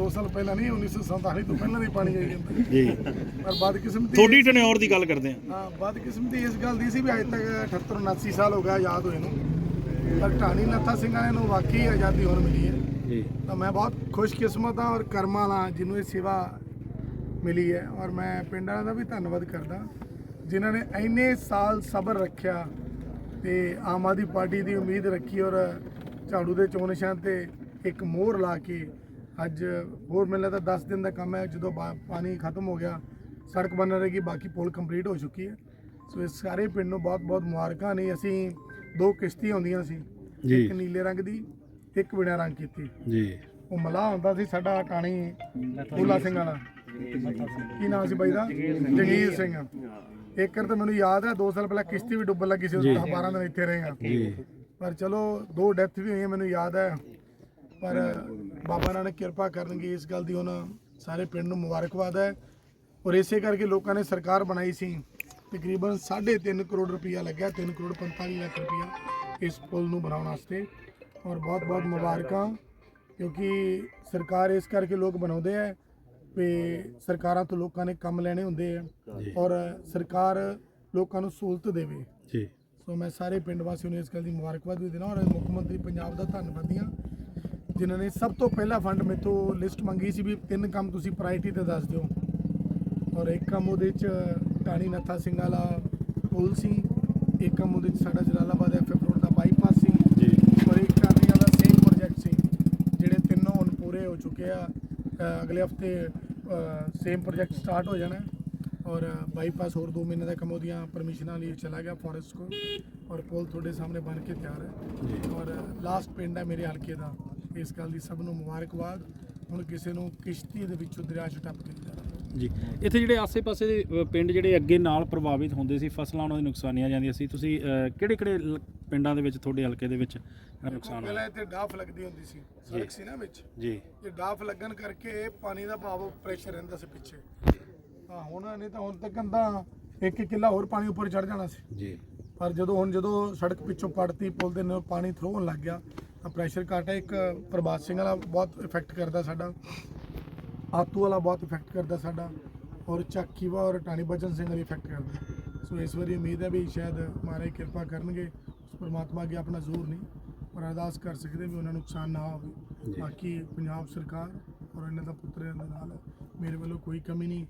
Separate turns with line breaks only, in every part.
2 ਸਾਲ ਪਹਿਲਾਂ ਨਹੀਂ 1947 ਤੋਂ ਪਹਿਲਾਂ ਦੀ ਪਾਣੀ ਆਈ ਜਾਂਦਾ।
ਜੀ।
ਪਰ ਬਦਕਿਸਮਤੀ
ਤੁਹਾਡੀ ਟਨਿਓਰ ਦੀ ਗੱਲ ਕਰਦੇ ਆ।
ਹਾਂ ਬਦਕਿਸਮਤੀ ਇਸ ਗੱਲ ਦੀ ਸੀ ਵੀ ਅੱਜ ਤੱਕ 78 79 ਸਾਲ ਹੋ ਗਿਆ ਆਜ਼ਾਦ ਹੋਏ ਨੂੰ। ਪਰ ਢਾਣੀ ਨੱਥਾ ਸਿੰਘਾਂ ਨੇ ਨੂੰ ਵਾਕਈ ਆਜ਼ਾਦੀ ਹੁਣ ਮਿਲੀ ਹੈ।
ਜੀ।
ਤਾਂ ਮੈਂ ਬਹੁਤ ਖੁਸ਼ਕਿਸਮਤ ਹਾਂ ਔਰ ਕਰਮਾਂ ਵਾਲਾ ਜਿਹਨੂੰ ਇਹ ਸੇਵਾ ਮਿਲੀ ਹੈ। ਔਰ ਮੈਂ ਪਿੰਡ ਵਾਲਿਆਂ ਦਾ ਵੀ ਧੰਨਵਾਦ ਕਰਦਾ। ਜਿਨ੍ਹਾਂ ਨੇ ਇੰਨੇ ਸਾਲ ਸਬਰ ਰੱਖਿਆ ਤੇ ਆਮ ਆਦਮੀ ਪਾਰਟੀ ਦੀ ਉਮੀਦ ਰੱਖੀ ਔਰ ਝਾੜੂ ਦੇ ਚੋਣ ਨਿਸ਼ਾਨ ਤੇ ਇੱਕ ਮੋਹਰ ਲਾ ਕੇ ਅੱਜ ਹੋਰ ਮੈਨੂੰ ਲੱਗਦਾ 10 ਦਿਨ ਦਾ ਕੰਮ ਹੈ ਜਦੋਂ ਪਾਣੀ ਖਤਮ ਹੋ ਗਿਆ ਸੜਕ ਬਣ ਰਹੇਗੀ ਬਾਕੀ ਪੁਲ ਕੰਪਲੀਟ ਹੋ ਚੁੱਕੀ ਹੈ। ਸੋ ਇਸ ਸਾਰੇ ਪਿੰਡ ਨੂੰ ਬਹੁਤ ਬਹੁਤ ਮੁਬਾਰਕਾਂ ਨੇ। ਅਸੀਂ ਦੋ ਕਿਸ਼ਤੀ ਹੁੰਦੀਆਂ ਸੀ। ਇੱਕ ਨੀਲੇ ਰੰਗ ਦੀ ਇੱਕ ਬਿਨਾਂ ਰੰਗ ਕੀਤੀ।
ਜੀ।
ਉਹ ਮਲਾਹ ਹੁੰਦਾ ਸੀ ਸਾਡਾ ਟਾਣੀ ਫੂਲਾ ਸਿੰਘ ਵਾਲਾ। ਕੀ ਨਾਮ ਸੀ ਬਾਈ ਦਾ? ਜਗੀਰ ਸਿੰਘ। ਇੱਕ ਤਾਂ ਮੈਨੂੰ ਯਾਦ ਹੈ 2 ਸਾਲ ਪਹਿਲਾਂ ਕਿਸ਼ਤੀ ਵੀ ਡੁੱਬਣ ਲੱਗੀ ਸੀ ਉਸ 12 ਦਿਨ ਇੱਥੇ ਰਹੇਗਾ
ਜੀ।
ਪਰ ਚਲੋ ਦੋ ਡੈਥ ਵੀ ਹੋਈਆਂ ਮੈਨੂੰ ਯਾਦ ਹੈ। ਪਰ ਬਾਬਾ ਨਾਨਕ ਕਿਰਪਾ ਕਰਨਗੇ ਇਸ ਗੱਲ ਦੀ। ਹੁਣ ਸਾਰੇ ਪਿੰਡ ਨੂੰ ਮੁਬਾਰਕਬਾਦ ਹੈ। ਔਰ ਇਸੇ ਕਰਕੇ ਲੋਕਾਂ ਨੇ ਸਰਕਾਰ ਬਣਾਈ ਸੀ। ਤਕਰੀਬਨ 3.5 ਕਰੋੜ ਰੁਪਇਆ ਲੱਗਿਆ। 3 ਕਰੋੜ 45 ਲੱਖ ਰੁਪਇਆ ਇਸ ਪੁਲ ਨੂੰ ਬਣਾਉਣ ਵਾਸਤੇ। ਔਰ ਬਹੁਤ ਬਹੁਤ ਮੁਬਾਰਕਾਂ ਕਿਉਂਕਿ ਸਰਕਾਰ ਇਸ ਕਰਕੇ ਲੋਕ ਬਣਾਉਂਦੇ ਆ ਵੀ ਸਰਕਾਰਾਂ ਤੋਂ ਲੋਕਾਂ ਨੇ ਕੰਮ ਲੈਣੇ ਹੁੰਦੇ ਆ ਔਰ ਸਰਕਾਰ ਲੋਕਾਂ ਨੂੰ ਸਹੂਲਤ ਦੇਵੇ।
ਜੀ।
ਸੋ ਮੈਂ ਸਾਰੇ ਪਿੰਡ ਵਾਸੀਆਂ ਨੂੰ ਇਸ ਗੱਲ ਦੀ ਮੁਬਾਰਕਬਾਦ ਵੀ ਦੇਣਾ ਔਰ ਮੁੱਖ ਮੰਤਰੀ ਪੰਜਾਬ ਦਾ ਧੰਨਵਾਦੀ ਹਾਂ। ਜਿਨ੍ਹਾਂ ਨੇ ਸਭ ਤੋਂ ਪਹਿਲਾ ਫੰਡ ਮੇਤੋਂ ਲਿਸਟ ਮੰਗੀ ਸੀ ਵੀ ਤਿੰਨ ਕੰਮ ਤੁਸੀਂ ਪ੍ਰਾਇੋਰਟੀ ਤੇ ਦੱਸ ਦਿਓ। ਔਰ ਇੱਕ ਕੰਮ ਉਹਦੇ ਚ ਟਾਣੀ ਨੱਥਾ ਸਿੰਘ ਵਾਲਾ ਪੁਲ ਸੀ ਇੱਕ ਕੰਮ ਉਹਦੇ ਚ ਸਾਡਾ ਜਲਾਲਾਬਾਦ ਐਫਐਫ ਰੋਡ ਦਾ ਬਾਈਪਾਸ ਸੀ
ਜੀ।
ਔਰ ਇੱਕ ਟਾਣੀ ਵਾਲਾ ਸੇਮ ਪ੍ਰੋਜੈਕਟ ਸੀ ਜਿਹੜੇ ਤਿੰਨੋਂ ਹੁਣ ਪੂਰੇ ਹੋ ਚੁੱਕੇ ਆ। ਅਗਲੇ ਹਫ਼ਤੇ ਸੇਮ ਪ੍ਰੋਜੈਕਟ ਸਟਾਰਟ ਹੋ ਜਾਣਾ। ਔਰ ਬਾਈਪਾਸ ਹੋਰ 2 ਮਹੀਨੇ ਦਾ ਕੰਮ ਉਹਦੀਆਂ ਪਰਮਿਸ਼ਨਾਂ ਲਈ ਚਲਾ ਗਿਆ ਫੋਰੈਸਟ ਕੋਲ। ਔਰ ਪੁਲ ਤੁਹਾਡੇ ਸਾਹਮਣੇ ਬਣ ਕੇ ਤਿਆਰ ਹੈ। ਔਰ ਲਾਸਟ ਪਿੰਡ ਹੈ ਮੇਰੇ ਹਲਕੇ ਦਾ। ਇਸ ਗੱਲ ਦੀ ਸਭ ਨੂੰ ਮੁਬਾਰਕਬਾਦ। ਹੁਣ ਕਿਸੇ ਨੂੰ ਕਿਸ਼ਤੀ ਦੇ ਵਿੱਚੋਂ ਦਰਿਆ 'ਚ ਟੱਪ ਕੇ ਨਹੀਂ ਜਾਣਾ।
ਜੀ। ਇੱਥੇ ਜਿਹੜੇ ਆਸੇ-ਪਾਸੇ ਦੇ ਅ, ਪਿੰਡ ਜਿਹੜੇ ਅੱਗੇ ਨਾਲ ਪ੍ਰਭਾਵਿਤ ਹੁੰਦੇ ਸੀ ਫਸਲਾਂ ਉਹਨਾਂ ਦੀ ਨੁਕਸਾਨੀਆਂ ਜਾਂਦੀਆਂ ਸੀ। ਤੁਸੀਂ ਕਿਹੜੇ-ਕਿਹੜੇ ਪਿੰਡਾਂ ਦੇ ਵਿੱਚ ਤੁਹਾਡੇ ਹਲਕੇ ਦੇ ਵਿੱਚ ਜਿਹੜਾ ਨੁਕਸਾਨ
ਪਹਿਲਾਂ ਇੱਥੇ ਡਾਫ ਲੱਗਦੀ ਹੁੰਦੀ ਸੀ ਸੜਕ ਸੀ ਨਾ ਵਿੱਚ।
ਜੀ।
ਇਹ ਡਾਫ ਲੱਗਣ ਕਰਕੇ ਪਾਣੀ ਦਾ ਭਾਵ ਪ੍ਰੈਸ਼ਰ ਰਹਿੰਦਾ ਸੀ ਪਿੱਛੇ। ਹਾਂ ਹੁਣ ਨਹੀਂ ਤਾਂ ਹੁਣ ਤੱਕ ਤਾਂ ਇੱਕ ਇੱਕ ਕਿੱਲਾ ਹੋਰ ਪਾਣੀ ਉੱਪਰ ਚੜ ਜਾਣਾ ਸੀ।
ਜੀ।
ਪਰ ਜਦੋਂ ਹੁਣ ਜਦੋਂ ਸੜਕ ਪਿੱਛੋਂ ਪੜਤੀ ਪੁਲ ਦੇ ਨਾਲ ਪਾਣੀ ਥਰੋ ਹੋਣ ਲੱਗ ਗਿਆ ਪ੍ਰੈਸ਼ਰ ਘਟ ਹੈ ਇੱਕ ਪ੍ਰਭਾਤ ਸਿੰਘ ਵਾਲਾ ਬਹੁਤ ਇਫੈਕਟ ਕਰਦਾ ਸਾਡਾ। ਆਤੂ ਵਾਲਾ ਬਹੁਤ ਇਫੈਕਟ ਕਰਦਾ ਸਾਡਾ ਔਰ ਚੱਕੀਵਾ ਔਰ ਟਾਣੀ ਬਚਨ ਸਿੰਘ ਵਾਲੀ ਇਫੈਕਟ ਕਰਦਾ। ਸੋ ਇਸ ਵਾਰੀ ਉਮੀਦ ਹੈ ਵੀ ਸ਼ਾਇਦ ਮਹਾਰਾਜ ਕਿਰਪਾ ਕਰਨਗੇ ਉਸ ਪਰਮਾਤਮਾ ਅੱਗੇ ਆਪਣਾ ਜ਼ੋਰ ਨਹੀਂ ਪਰ ਅਰਦਾਸ ਕਰ ਸਕਦੇ ਵੀ ਉਹਨਾਂ ਨੂੰ ਨੁਕਸਾਨ ਨਾ ਹੋਵੇ। ਬਾਕੀ ਪੰਜਾਬ ਸਰਕਾਰ ਔਰ ਇਹਨਾਂ ਦਾ ਪੁੱਤਰ ਇਹਨਾਂ ਦੇ ਨਾਲ ਮੇਰੇ ਵੱਲੋਂ ਕੋਈ ਕਮੀ ਨਹੀਂ।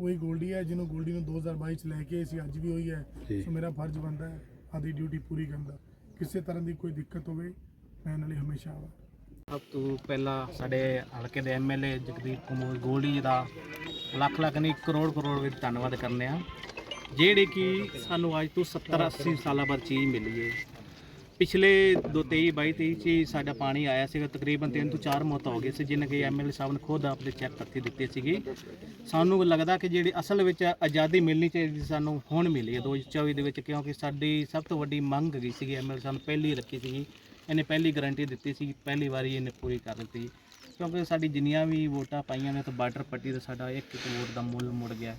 ਉਹੀ ਗੋਲਡੀ ਹੈ ਜਿਹਨੂੰ ਗੋਲਡੀ ਨੂੰ 2022 ਚ ਲੈ ਕੇ ਅਸੀਂ ਅੱਜ ਵੀ ਹੋਈ ਹੈ। ਸੋ ਮੇਰਾ ਫਰਜ਼ ਬਣਦਾ ਹੈ ਆਦੀ ਡਿਊਟੀ ਪੂਰੀ ਕਰਨ ਦਾ। ਕਿਸੇ ਤਰ੍ਹਾਂ ਦੀ ਕੋਈ ਦਿੱਕਤ ਹੋਵੇ ਮੈਂ ਇਹਨਾਂ ਹਮੇਸ਼ਾ ਆਵਾਂ।
ਸਭ ਤੋਂ ਪਹਿਲਾਂ ਸਾਡੇ ਹਲਕੇ ਦੇ ਐਮਐਲਏ ਜਗਦੀਪ ਕੁਮਾਰ ਗੋਲਡੀ ਜੀ ਦਾ ਲੱਖ ਲੱਖ ਨਹੀਂ, ਕਰੋੜ ਕਰੋੜ ਵਿੱਚ ਧੰਨਵਾਦ ਕਰਨੇ ਆ। ਜਿਹੜੇ ਕਿ ਸਾਨੂੰ ਅੱਜ ਤੋਂ 70 80 ਸਾਲਾਂ ਬਾਅਦ ਚੀਜ਼ ਮਿਲੀ ਹੈ ਪਿਛਲੇ ਦੋ 23 22 23 ਚ ਹੀ ਸਾਡਾ ਪਾਣੀ ਆਇਆ ਸੀਗਾ, ਤਕਰੀਬਨ 3 ਤੋਂ 4 ਮੌਤਾਂ ਹੋ ਗਈਆਂ ਸੀ ਜਿਨ੍ਹਾਂ ਕਿ ਐਮਐਲਏ ਸਾਹਿਬ ਨੇ ਖੁਦ ਆਪਣੇ ਚੈੱਕ ਕਰਕੇ ਦਿੱਤੇ ਸੀਗੇ। ਸਾਨੂੰ ਲੱਗਦਾ ਕਿ ਜਿਹੜੀ ਅਸਲ ਵਿੱਚ ਆਜ਼ਾਦੀ ਮਿਲਣੀ ਚਾਹੀਦੀ ਸਾਨੂੰ ਹੁਣ ਮਿਲੀ ਹੈ 2024 ਦੇ ਵਿੱਚ, ਕਿਉਂਕਿ ਸਾਡੀ ਸਭ ਤੋਂ ਵੱਡੀ ਮੰਗ ਗਈ ਸੀਗੀ ਐਮਐਲਏ ਸਾਹਿਬ ਨੇ ਪਹਿਲੀ ਰੱਖੀ ਸੀਗੀ। ਇਹਨੇ ਪਹਿਲੀ ਗਾਰੰਟੀ ਦਿੱਤੀ ਸੀ, ਪਹਿਲੀ ਵਾਰੀ ਇਹਨੇ ਪੂਰੀ ਕਰ ਦਿੱਤੀ। ਕਿਉਂਕਿ ਸਾਡੀ ਜਿੰਨੀਆਂ ਵੀ ਵੋਟਾਂ ਪਾਈਆਂ ਨੇ, ਤਾਂ ਬਾਰਡਰ ਪੱਟੀ ਦਾ ਸਾਡਾ ਇੱਕ ਇੱਕ ਵੋਟ ਦਾ ਮੁੱਲ ਮੁੜ ਗਿਆ।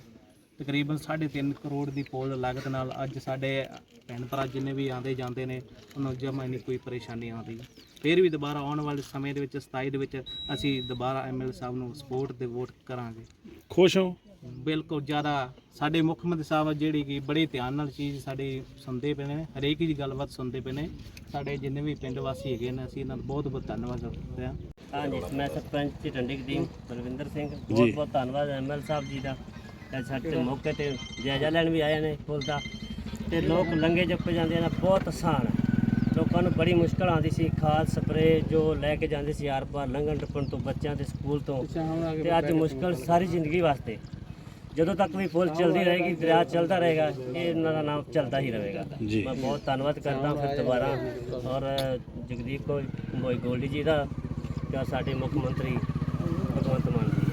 ਤਕਰੀਬਨ 3.5 ਕਰੋੜ ਦੀ ਪੋਲ ਲਾਗਤ ਨਾਲ ਅੱਜ ਸਾਡੇ ਭੈਣ ਭਰਾ ਜਿੰਨੇ ਵੀ ਆਉਂਦੇ ਜਾਂਦੇ ਨੇ, ਉਹਨਾਂ ਨੂੰ ਜਮਾ ਨਹੀਂ ਕੋਈ ਪਰੇਸ਼ਾਨੀ ਆਉਂਦੀ। ਫਿਰ ਵੀ ਦੁਬਾਰਾ ਆਉਣ ਵਾਲੇ ਸਮੇਂ ਦੇ ਵਿੱਚ 27 ਦੇ ਵਿੱਚ ਅਸੀਂ ਦੁਬਾਰਾ ਐਮਐਲ ਸਾਹਿਬ ਨੂੰ ਸਪੋਰਟ ਦੇ ਵੋਟ ਕਰਾਂਗੇ।
ਖੁਸ਼ ਹੋ?
ਬਿਲਕੁਲ ਜ਼ਿਆਦਾ ਸਾਡੇ ਮੁੱਖ ਮੰਤਰੀ ਸਾਹਿਬ ਜਿਹੜੀ ਕਿ ਬੜੇ ਧਿਆਨ ਨਾਲ ਚੀਜ਼ ਸਾਡੇ ਸੁਣਦੇ ਪਏ ਨੇ ਹਰੇਕ ਦੀ ਗੱਲਬਾਤ ਸੁਣਦੇ ਪਏ ਨੇ। ਸਾਡੇ ਜਿੰਨੇ ਵੀ ਪਿੰਡ ਵਾਸੀ ਹੈਗੇ ਨੇ ਅਸੀਂ ਇਹਨਾਂ ਦਾ ਬਹੁਤ ਬਹੁਤ ਧੰਨਵਾਦ ਕਰਦੇ ਹਾਂ।
ਹਾਂਜੀ ਮੈਂ ਸਰਪੰਚ ਜੀ ਟੰਡੀ ਕਦੀਮ ਬਲਵਿੰਦਰ ਸਿੰਘ। ਬਹੁਤ ਬਹੁਤ ਧੰਨਵਾਦ ਐਮਐਲ ਸਾਹਿਬ ਜੀ ਦਾ। ਤੇ ਸਾਡੇ ਮੌਕੇ ਤੇ ਜਾਇਜ਼ਾ ਲੈਣ ਵੀ ਆਏ ਨੇ ਪੁੱਲ ਦਾ। ਤੇ ਲੋਕ ਲੰਗੇ ਜੱਪ ਜਾਂਦੇ ਨੇ ਬਹੁਤ ਆਸਾਨ। ਹੈ ਲੋਕਾਂ ਨੂੰ ਬੜੀ ਮੁਸ਼ਕਲ ਆਉਂਦੀ ਸੀ ਖਾਦ ਸਪਰੇ ਜੋ ਲੈ ਕੇ ਜਾਂਦੇ ਸੀ ਆਰ ਪਾਰ ਲੰਘਣ ਟੱਪਣ ਤੋਂ ਬੱਚਿਆਂ ਦੇ ਸਕੂਲ ਤੋਂ। ਤੇ ਅੱਜ ਮੁਸ਼ਕਲ ਸਾਰੀ ਜ਼ਿੰਦਗੀ ਵਾਸਤੇ। ਜਦੋਂ ਤੱਕ ਵੀ ਪੁਲ ਚੱਲਦੀ ਰਹੇਗੀ ਦਰਿਆ ਚੱਲਦਾ ਰਹੇਗਾ ਇਹ ਇਹਨਾਂ ਦਾ ਨਾਮ ਚੱਲਦਾ ਹੀ ਰਹੇਗਾ।
ਜੀ।
ਮੈਂ ਬਹੁਤ ਧੰਨਵਾਦ ਕਰਦਾ ਫਿਰ ਦੁਬਾਰਾ। ਔਰ ਜਗਦੀਪ ਕੋ ਮੋਈ ਗੋਲਡੀ ਜੀ ਦਾ ਤੇ ਸਾਡੇ ਮੁੱਖ ਮੰਤਰੀ ਭਗਵੰਤ ਮਾਨ ਜੀ।